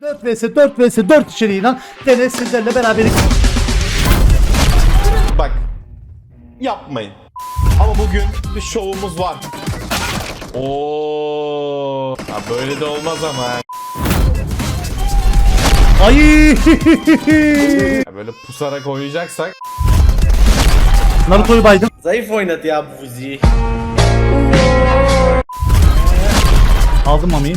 4 vs 4 vs 4 içeriğiyle gene sizlerle beraber Bak yapmayın. Ama bugün bir şovumuz var. Oo, ya böyle de olmaz ama. Ay! Ya böyle pusarak oynayacaksak Naruto'yu baydım. Zayıf oynadı ya bu Fuzi'yi. Aldım Mami'yi.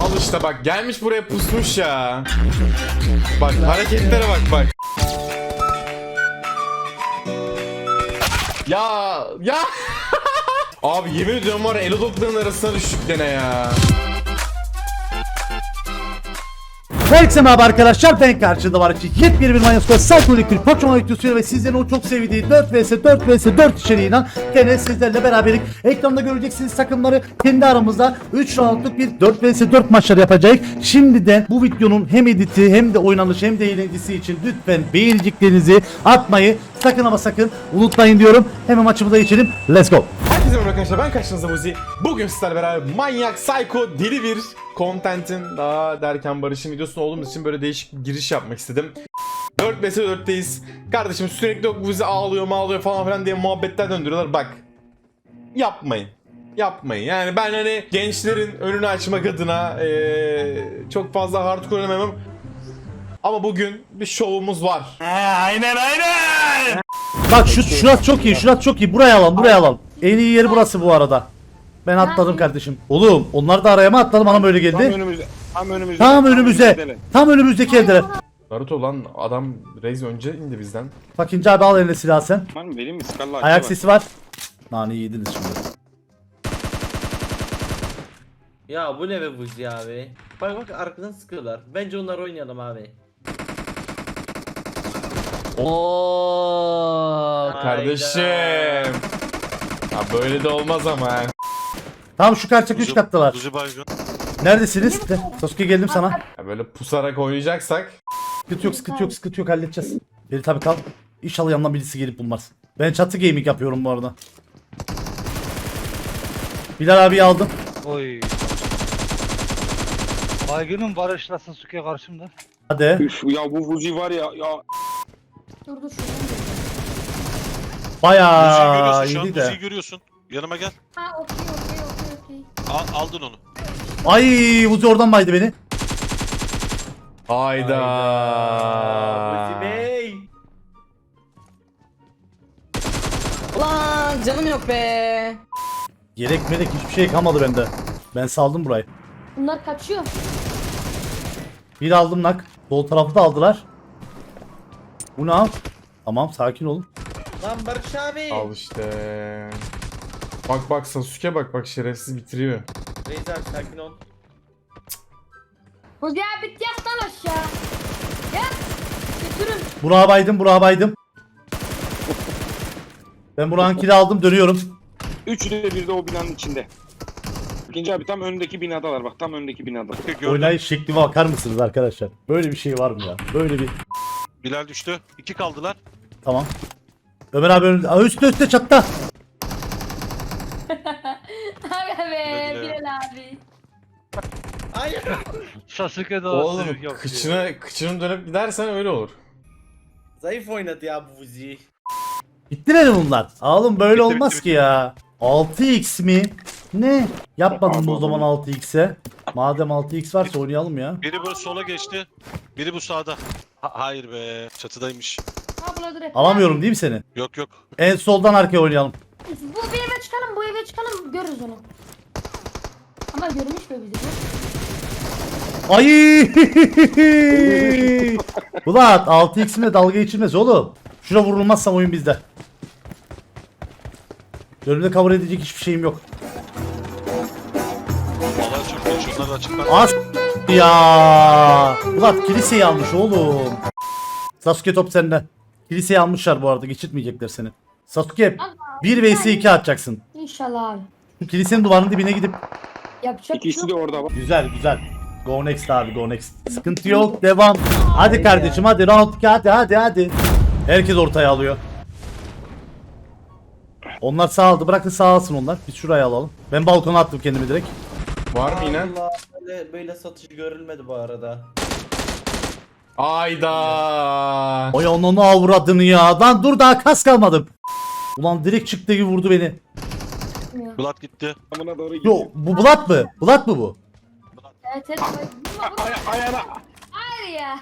Al işte bak gelmiş buraya pusmuş ya. Bak hareketlere bak bak. Ya ya. Abi yemin ediyorum var ya, elodokların arasına düştük gene ya. Herkese merhaba arkadaşlar ben karşıda var ki yepyeni bir Manyaskor Psycholik bir Pokemon videosu ve sizlerin o çok sevdiği 4 vs 4 vs 4 içeriğiyle gene sizlerle beraberik. Ekranda göreceksiniz takımları kendi aramızda 3 roundluk bir 4 vs 4 maçları yapacağız. Şimdiden bu videonun hem editi hem de oynanışı hem de eğlencesi için lütfen beğeniciklerinizi atmayı sakın ama sakın unutmayın diyorum. Hemen maçımıza geçelim. Let's go. Herkese merhaba arkadaşlar ben karşınızda Muzi. Bugün sizlerle beraber manyak, psycho, deli bir contentin daha derken Barış'ın videosunu olduğumuz için böyle değişik bir giriş yapmak istedim. 4 vs 4'teyiz. Kardeşim sürekli Muzi ağlıyor ağlıyor falan filan diye muhabbetler döndürüyorlar. Bak yapmayın. Yapmayın. Yani ben hani gençlerin önünü açmak adına eee, çok fazla hardcore oynamam. Ama bugün bir şovumuz var. Bak şu şurası çok iyi, şurası çok iyi. Buraya alalım, buraya alalım. En iyi yeri burası bu arada. Ben atladım kardeşim. Oğlum onlar da araya mı atladı bana böyle Tam geldi. önümüzde. Tam önümüzde. Tam önümüze. Tam önümüzdeki evdeler. Naruto lan adam Reis önce indi bizden. Bak İnce abi al eline silah sen. Lan vereyim mi? Skalla Ayak açı var. sesi var. Nane yediniz şimdi. Ya bu ne be Fuzi abi? Bak bak arkadan sıkıyorlar. Bence onlar oynayalım abi. Oo. Kardeşim. Ya böyle de olmaz ama. Tamam şu kaçacak 3 kattılar. Kuzu baygın. Neredesiniz? De. Sasuke geldim sana. Ya böyle pusarak oynayacaksak Sıkıntı yok, sıkıntı yok, sıkıntı yok halledeceğiz. Beni tabii kal. İnşallah yanından birisi gelip bulmaz. Ben çatı gaming yapıyorum bu arada. Bilal abi aldım. Oy. Baygınım Barış'la Sasuke karşımda. Hadi. Üf ya bu Fuzi var ya ya Dur dur şuradan Bayağı görüyorsun şu an. iyiydi de. görüyorsun. Yanıma gel. Ha okey okey okey okey. Al, aldın onu. Ay Uzi oradan baydı beni. Hayda. Fuzi Bey. Ulan canım yok be. Yelek melek hiçbir şey kalmadı bende. Ben saldım burayı. Bunlar kaçıyor. Bir aldım nak. Sol tarafı da aldılar. Bu ne al? Tamam sakin olun. Lan Barış abi. Al işte. Bak bak Sasuke bak bak şerefsiz bitiriyor. Reis abi sakin ol. Hoca abi yat lan aşağı. Yat. Götürün. Burak'a baydım, Burak'a baydım. Ben Burak'ın kili aldım, dönüyorum. üçü de bir de o binanın içinde. İkinci abi tam önündeki binadalar bak tam önündeki binada. Gördüm. Oynayış şeklime bakar mısınız arkadaşlar? Böyle bir şey var mı ya? Böyle bir... Bilal düştü. İki kaldılar. Tamam. Ömer abi önünde. Aa, üstte üstte çatta. Aga be. Bilal abi. Hayır. Sasuke de Oğlum yok kıçına, kıçını dönüp gidersen öyle olur. Zayıf oynadı ya bu Fuzi'yi. Bittiler mi bunlar? Oğlum böyle Bitti, olmaz bitti, ki ya. 6x mi? Ne? Yapmadın mı o zaman 6x'e? Madem 6x varsa oynayalım ya. Biri bu sola geçti. Biri bu sağda. Ha- hayır be. Çatıdaymış. Direkt. Alamıyorum değil mi seni? Yok yok. En soldan arkaya oynayalım. Bu bir eve çıkalım bu eve çıkalım görürüz onu. Ama görmüş be bizi. Ay! Ulan 6x'imle dalga geçilmez oğlum. Şuna vurulmazsam oyun bizde. Önümde cover edecek hiçbir şeyim yok. Vallahi çok iyi. Şunlar da açıklar. As ya. Ulan kiliseyi almış oğlum. Sasuke top sende. Kiliseyi almışlar bu arada geçirtmeyecekler seni. Sasuke 1 vs 2 atacaksın. İnşallah abi. Şu kilisenin duvarının dibine gidip Yapacak bir İkisi şey de yok. orada bak. güzel güzel. Go next abi go next. Sıkıntı yok devam. Hadi kardeşim hadi round 2 hadi hadi hadi. Herkes ortaya alıyor. Onlar sağ aldı. Bırakın sağ alsın onlar. Biz şuraya alalım. Ben balkona attım kendimi direkt. Var mı yine? Allah böyle böyle satış görülmedi bu arada. Ayda. Oy onu avradını ya. Lan dur daha kas kalmadım. Ulan direkt çıktı gibi vurdu beni. Bulat gitti. Amına doğru gidiyor. Yo bu Bulat mı? Bulat mı bu? Evet evet. Vurma vurma. Ay, ayağına. Hayır ya.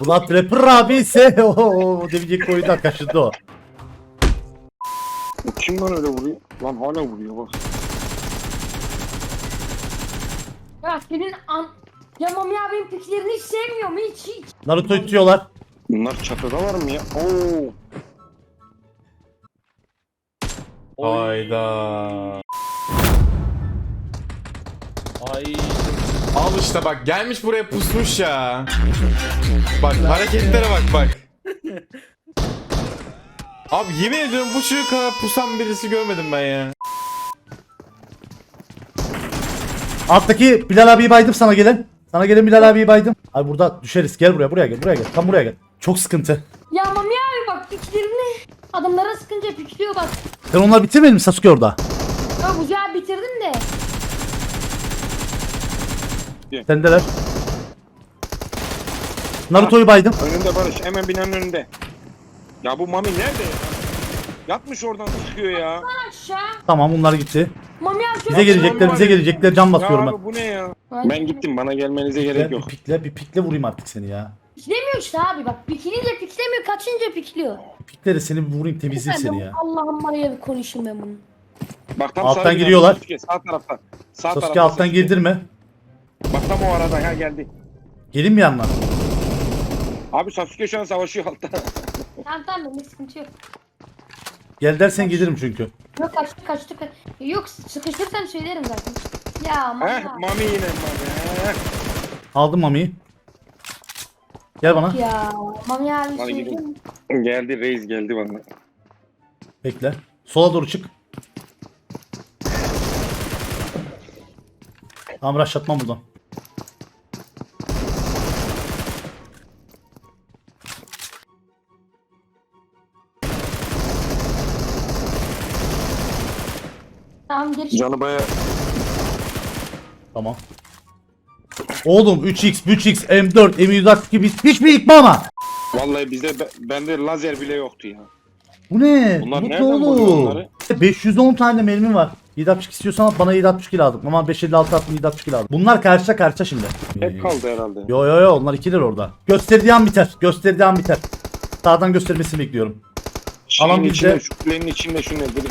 Bulat rapper abi ise o demeyecek koydu kaşındı o. Kim lan öyle vuruyor? Lan hala vuruyor bak. Ya senin an... Ya Mami abinin piklerini hiç sevmiyorum hiç hiç. Naruto itiyorlar. Bunlar çatıdalar mı ya? Oo. Ayda. Ay. Al işte bak gelmiş buraya pusmuş ya. Bak hareketlere bak bak. Abi yemin ediyorum bu çocuk kadar pusan birisi görmedim ben ya. Alttaki Bilal abiyi baydım sana gelen. Sana gelen Bilal abiyi baydım. Abi burada düşeriz. Gel buraya buraya gel buraya gel. Tam buraya gel. Çok sıkıntı. Ya Mami abi bak piklerini. Adamlara sıkınca pikliyor bak. Sen onları bitirmedin mi Sasuke orada? Ya bu ya bitirdim de. Sendeler. Naruto'yu baydım. Önünde Barış. Hemen binanın önünde. Ya bu Mami nerede ya? Yatmış oradan sıkıyor ya. Aşağı. Tamam bunlar gitti. Mami abi şöyle. Bize gelecekler bize gelecekler can Ya basıyorum ben. abi bu ne ya? Ben- Ben gittim bana gelmenize gerek Bir yok. pikle bir pikle vurayım artık seni ya. Piklemiyor işte abi bak. Pikinince piklemiyor kaçınca pikliyor. Pikleri seni bir vurayım temizleyeyim seni de ya. Allah'ım var ya bir konuşayım ben bunu. Bak tam Alttan binanın giriyorlar. Sasuke, Sağ tarafta. Sağ Sasuke tarafta alttan Sasuke. girdirme. Bak tam o arada ya geldi. Gelin mi yanına? Abi Sasuke şu an savaşıyor altta. Tamam tamam benim sıkıntı yok. Gel dersen gelirim çünkü. Yok kaçtı kaçtı. kaçtı. Yok sıkıştırsam söylerim zaten. Ya Mami Heh. Mami yine Mami. Heh. Aldım Mami'yi. Gel bana. Ya Mami abi Hadi gidelim. Geldi reis geldi bana. Bekle. Sola doğru çık. Tamam rushlatmam buradan. Tamam geri çık. Canı baya Tamam. Oğlum 3x, 3x, M4, M162 biz hiçbir yıkma ama. Vallahi bizde be- bende lazer bile yoktu ya. Bu ne? Bunlar Bu ne nereden buluyor oğlum? onları? 510 tane mermi var. 762 istiyorsan at, bana 762 lazım. Ama 556 attım 762 lazım. Bunlar karşıya karşıya şimdi. Hep kaldı herhalde. Yo yo yo onlar ikiler orada. Gösterdiği an biter. Gösterdiği an biter. Sağdan göstermesini bekliyorum. Şeyin Alan bizde. içinde, şu kulenin içinde şu ne? Dur.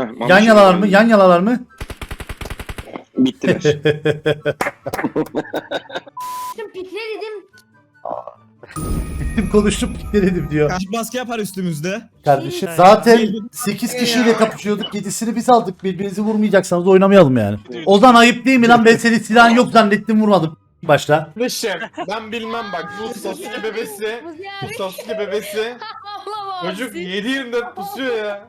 Heh, Yan geldi. mı? Yan yanalar mı? Bittiler. Şimdi pikle dedim. Gittim konuştum dedim diyor. Kaç baskı yapar üstümüzde? Kardeşim zaten 8 kişiyle kapışıyorduk. 7'sini biz aldık. Birbirinizi vurmayacaksanız oynamayalım yani. Ozan ayıp değil mi lan? Ben senin silahın yok zannettim vurmadım başta. Kardeşim ben bilmem bak bu Sasuke bebesi. Bu. Sasuke bebesi. Allah'ım. Çocuk 7-24 pusuyor ya.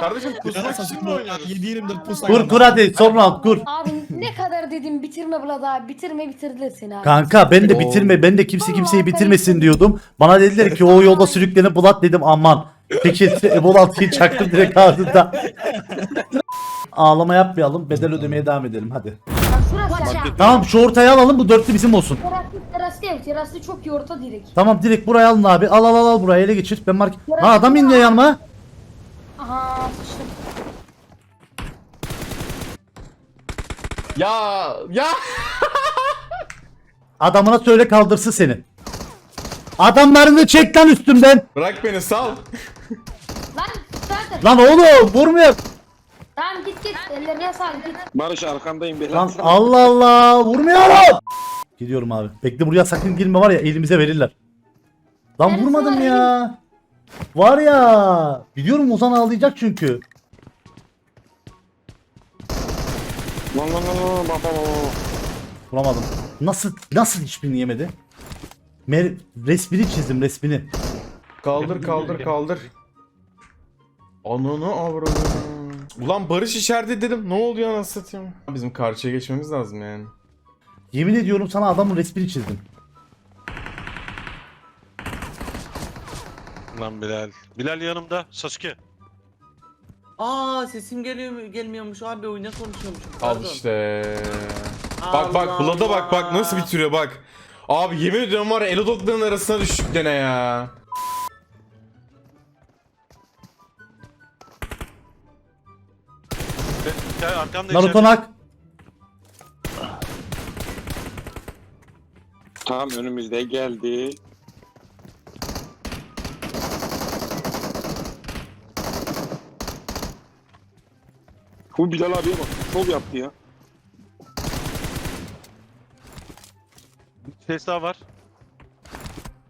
Kardeşim pusmak için mi oynuyoruz? 7-24 pusak. Kur kur hadi son round kur. Abi ne kadar dedim bitirme Vlad abi bitirme bitirdiler seni abi. Kanka ben de bitirme ben de kimse kimseyi bitirmesin diyordum. Bana dediler ki o yolda sürüklenip bulat dedim aman. Peki Ebol çaktım direkt ağzında. Ağlama yapmayalım bedel ödemeye devam edelim hadi. Bak şurası ya. Tamam şu ortaya alalım bu dörtlü bizim olsun. Teraslı teraslı ev teraslı çok iyi orta direkt. Tamam direkt buraya alın abi. Al al al al buraya ele geçir. Ben mark... Ha adam indi yanıma. Aha sıçtım. Ya ya. Adamına söyle kaldırsın seni. Adamlarını çek lan üstümden. Bırak beni sal. Lan zaten. Lan oğlum vurmuyor. Tamam git git ellerine sağlık git. Barış arkandayım Lan Berat. Allah Allah vurmuyorum. Gidiyorum abi. Bekle buraya sakın girme var ya elimize verirler. Lan Neresi vurmadım var ya. Var ya. Biliyorum Ozan ağlayacak çünkü. Lan lan lan lan bak bak bak. Vuramadım. Nasıl nasıl hiçbirini yemedi? Mer resmini çizdim resmini. Kaldır kaldır kaldır. Ananı avradım. Ulan Barış içeride dedim. Ne oluyor anasını satayım. Bizim karşıya geçmemiz lazım yani. Yemin ediyorum sana adamın resmini çizdim. Lan Bilal. Bilal yanımda. Sasuke. Aa sesim geliyor mu gelmiyormuş abi oyuna konuşuyormuş. Al Pardon. işte. Bak bak Allah Blood'a bak bak nasıl Allah. bitiriyor bak. Abi yemin ediyorum var ya Elodog'ların arasına düştük gene ya. Ya arkamda Naruto içeride. nak. Tam önümüzde geldi. Bu Bilal abiye bak. Şov yaptı ya. Ses daha var.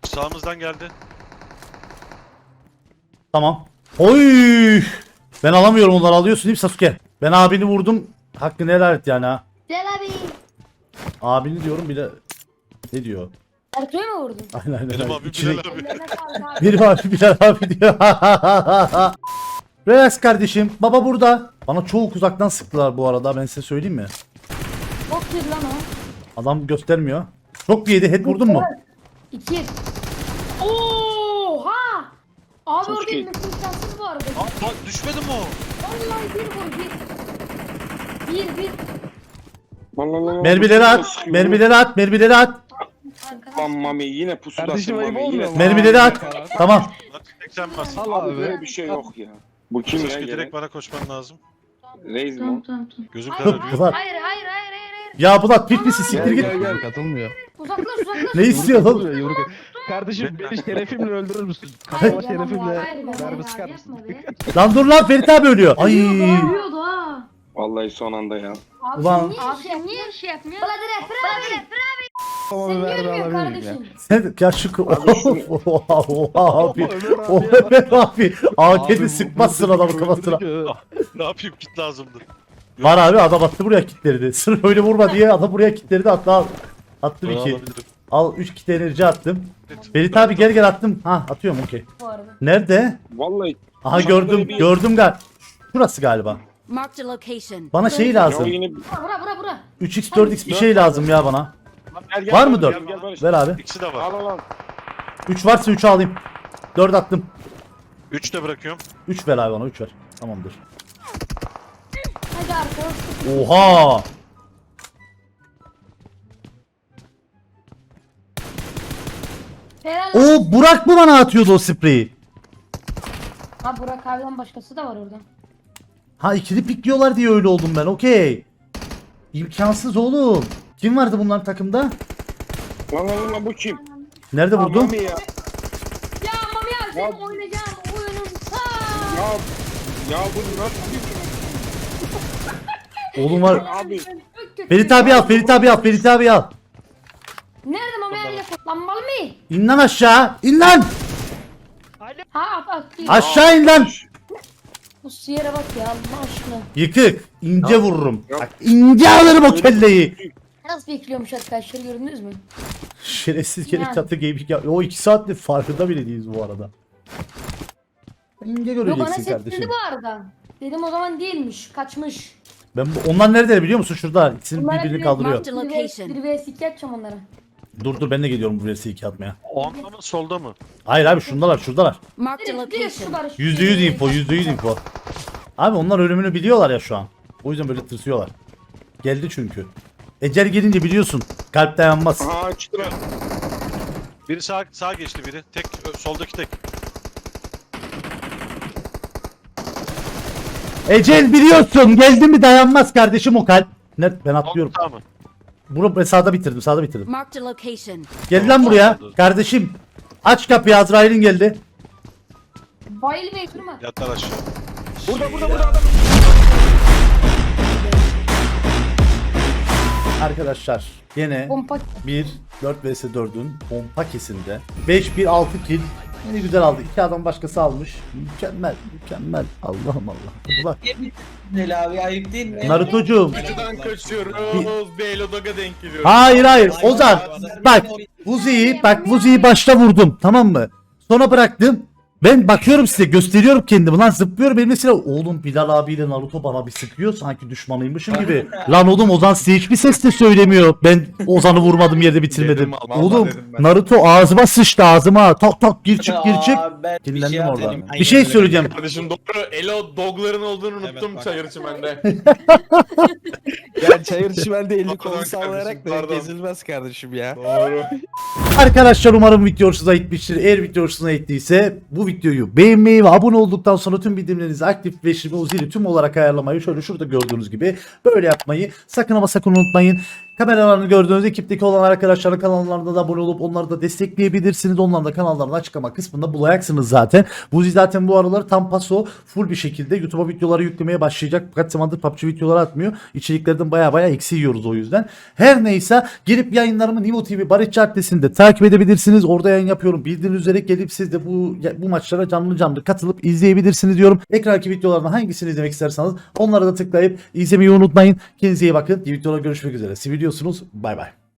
Sağımızdan geldi. Tamam. Oy! Ben alamıyorum onları alıyorsun değil mi Sasuke? Ben abini vurdum. Hakkını helal et yani ha. Gel abi. Abini diyorum bile ne diyor? Ertuğ'u mu vurdun? Aynen aynen. Benim abim İçine- Bilal abi. Ellerine sağlık abi. Bir abi Bilal abi diyor. Relax kardeşim. Baba burada. Bana çok uzaktan sıktılar bu arada ben size söyleyeyim mi? Çok iyi lan o. Adam göstermiyor. Çok bir yedi head vurdun mu? İki. Oha! Abi Çok orada iyi. inmesi imkansız bu arada. Aa, bak düşmedi mi o? Vallahi bir vur bir. Bir bir. Vallahi Mermileri at. Mermileri at. Mermileri at. Arkadaş. Lan Mami yine pusudasın Mami yine. Mermileri at. Tamam. Bak 80 bas. Abi böyle bir şey yok ya. Bu kim ya? Sasuke gene? direkt bana koşman lazım. Tamam mi? tamam tamam. Gözüm Hayır, kararıyor. Ulan. Hayır hayır hayır hayır hayır. Ya Bulat pit misin siktir git. katılmıyor. Uzaklaş uzaklaş. Ne istiyorsun oğlum? Kardeşim beni şerefimle öldürür müsün? Hayır, Kafama yapma şerefimle hayır, yapma mermi ya, sıkar mısın? yapma be. Lan dur lan Ferit abi ölüyor. Ay. Ölüyordu ha. Vallahi son anda ya. Abi Ulan. abi sen niye şey yapmıyorsun? Bana direkt abi. Sen Kafamı niye ver ölmüyor alabilir miyim ya? kardeşim? Sen ya şu oha oha abi. Oha Ömer abi. AK'de sıkmazsın adamı kafasına. Ne yapayım kit lazımdı. Var abi adam attı buraya kitleri Sırf öyle vurma diye adam buraya kitleri attı al. Attım iki. alabilirim. Al 3 kit enerji attım. Ferit abi gel gel attım. Ha atıyorum okey. Bu arada. Nerede? Vallahi Aha gördüm gördüm gal. Şurası galiba. Marked a location. Bana şey ya lazım. yine Bura bura bura bura. 3x 4x bir şey lazım ya bana. Gel, gel, Var mı gel, 4? gel, gel, Barış. Ver abi. İkisi de var. Al al al. 3 varsa 3 alayım. 4 attım. 3 de bırakıyorum. 3 ver abi bana 3 ver. Tamamdır. Hadi arkadaş. Oha! Helal. O Burak mı bana atıyordu o spreyi? Ha Burak abiden başkası da var orada. Ha ikili pikliyorlar diye öyle oldum ben okey. İmkansız oğlum. Kim vardı bunların takımda? Lan lan lan bu kim? Nerede vurdum? Mami ya. Ya Mami abi senin oynayacağın oyunun ta. Ya ya bu nasıl bir Oğlum var. abi? Çok kötü. Ferit abi al, Ferit abi al, Ferit abi al. Nerede Mami abiyle lan mı? İn lan aşağı. İn lan. Ha at at. Aşağı in lan. Bu siyere bak ya Allah aşkına. Yıkık. İnce vururum. Bak ince alırım o kelleyi. Nasıl bekliyormuş arkadaşlar gördünüz mü? Şerefsiz kere Yani. çatı gaming ya. O 2 saattir farkında bile değiliz bu arada. İnce Yok bana göreceksin set kardeşim. dedi bu arada. Dedim o zaman değilmiş. Kaçmış. Ben bu, onlar nerede biliyor musun? Şurada. İkisini Bunlara birbirini bir- kaldırıyor. Bir vs 2 atacağım onlara. Dur dur ben de geliyorum bu VS2 atmaya. Onda mı solda mı? Hayır abi şundalar şuradalar. Marked a Direkt, direkt şu location. barış. %100 info %100 info. Abi onlar ölümünü biliyorlar ya şu an. O yüzden böyle tırsıyorlar. Geldi çünkü. Ecel gelince biliyorsun. Kalp dayanmaz. Aha açtı lan. Biri sağ sağ geçti biri. Tek ö, soldaki tek. Ecel biliyorsun. Geldi mi dayanmaz kardeşim o kalp. Ne ben atlıyorum. Solda mı? Bunu ben sağda bitirdim sağda bitirdim. Marked a location. Gel lan buraya. Kardeşim. Aç kapıyı Azrail'in geldi. Bayıl Bey durma. Yatlar aşağı. Burada burada burada adam. Arkadaşlar yine Pompa. bir 4 vs 4'ün pompa kesinde 5 1 6 kill Yine güzel aldı. İki adam başkası almış. Mükemmel, mükemmel. Allah'ım Allah. Bak Nel abi ayıp değil mi? Naruto'cuğum. Şuradan kaçıyoruz. Bir Elodog'a denk geliyoruz. Hayır hayır Ozan. Bak Vuzi'yi bak Vuzi'yi başta vurdum tamam mı? Sonra bıraktım. Ben bakıyorum size gösteriyorum kendimi lan zıplıyorum benim mesela oğlum Bilal abiyle Naruto bana bir sıkıyor sanki düşmanıymışım gibi. lan oğlum Ozan size hiçbir ses de söylemiyor. Ben Ozan'ı vurmadım yerde bitirmedim. Dedim, vallahi oğlum dedim ben. Naruto ağzıma sıçtı ağzıma. Tak tak gir çık gir çık. Aa, ben bir şey orada. yapmadım. Bir şey söyleyeceğim. Kardeşim doğru. Elo dogların olduğunu unuttum bak. çayır çimende. Yani çayır çimende elini Pardon kolu sallayarak da kardeşim, pardon. gezilmez kardeşim ya. doğru. Arkadaşlar umarım video hoşunuza gitmiştir. Eğer video hoşunuza gittiyse bu videoyu beğenmeyi ve abone olduktan sonra tüm bildirimlerinizi aktif ve şifre o zili tüm olarak ayarlamayı şöyle şurada gördüğünüz gibi böyle yapmayı sakın ama sakın unutmayın. Kameralarını gördüğünüz ekipteki olan arkadaşların kanallarına da abone olup onları da destekleyebilirsiniz. Onların da kanallarını açıklama kısmında bulacaksınız zaten. Buzi zaten bu aralar tam paso full bir şekilde YouTube'a videoları yüklemeye başlayacak. Kaç zamandır PUBG videoları atmıyor. İçeriklerden baya baya eksi yiyoruz o yüzden. Her neyse girip yayınlarımı Nivo TV Barış adresinde takip edebilirsiniz. Orada yayın yapıyorum. Bildiğiniz üzere gelip siz de bu bu maçlara canlı canlı katılıp izleyebilirsiniz diyorum. Ekrandaki videolardan hangisini izlemek isterseniz onlara da tıklayıp izlemeyi unutmayın. Kendinize iyi bakın. İyi videolarda görüşmek üzere. Seviyorsunuz. Bay bay.